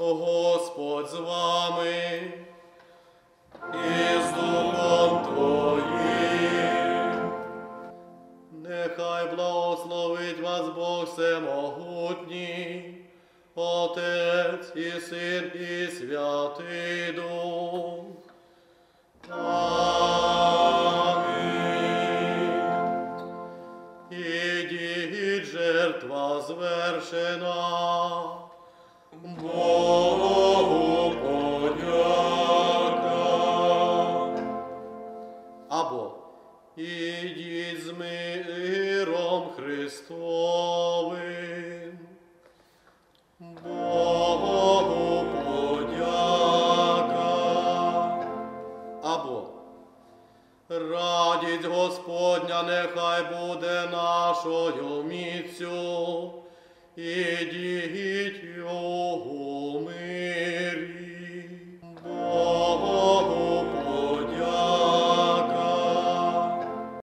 Господь з вами і з духом твоїм. Нехай благословить вас Бог всемогутній, Отець і Син і Святий Дух. Амінь. Ідіть, жертва звершена. або ідіть з миром Христовим. Богу подяка. Або радість Господня нехай буде нашою міцю, ідіть його.